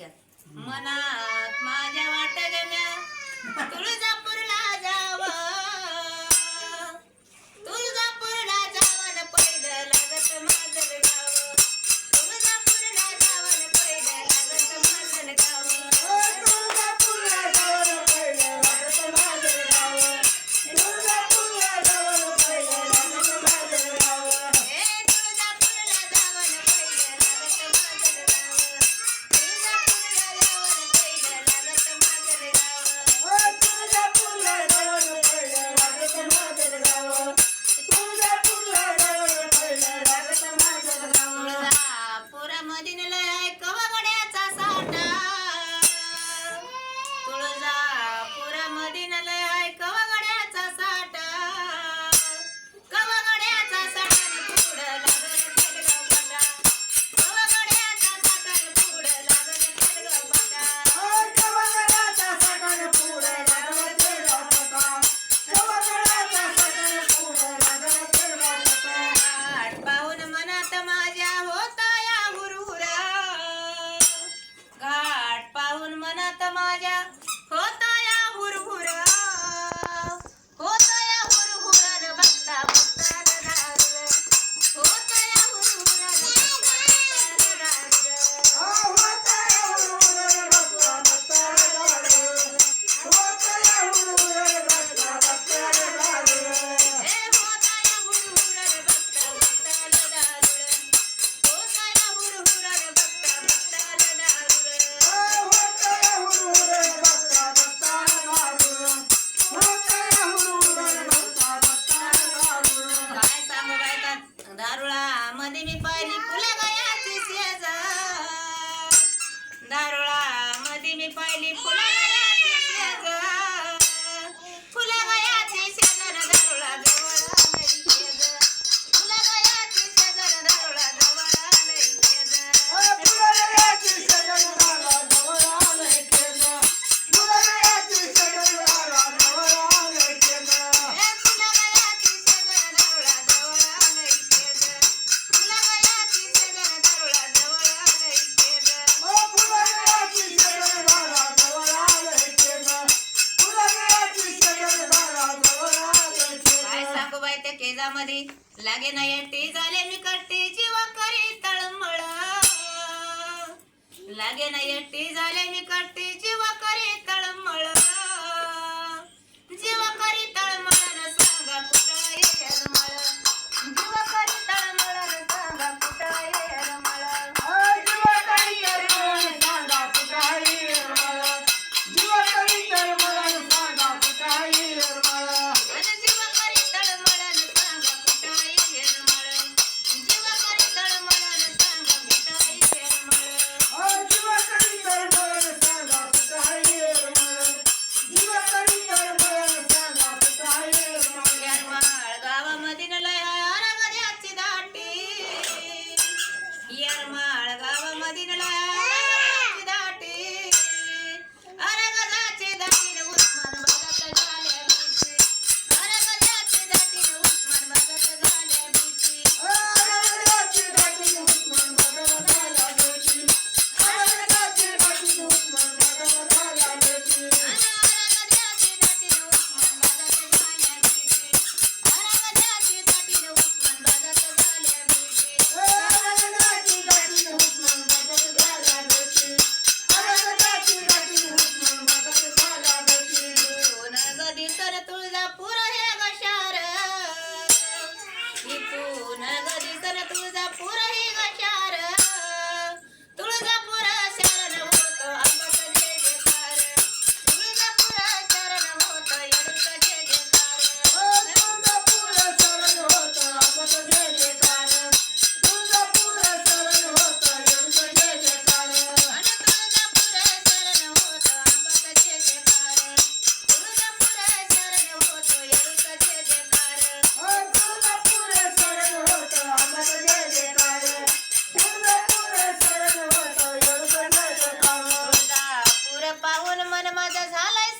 थोडक्यात मनात माझ्या वाट गम्या तुळजापुरामध्ये नेलंय कवगड्याचा साठा. कवगड्याचा साठा न पुढं लागल खेडगाव पाटा. कवगड्याचा साठा न पुढं लागल खेडगाव पाटा. घाट पाहून मनात माझ्या होता या हुरहुरा. घाट पाहून मनात माझ्या काय त्या केजामध्ये. लागे नाही एकटी झाले मी कट्टी जीवा करी तळमळ. लागे नाही एकटी झाले मी कट्टी जीव ஈரமா அழகாவ மதினலா जीवन माझा झालाय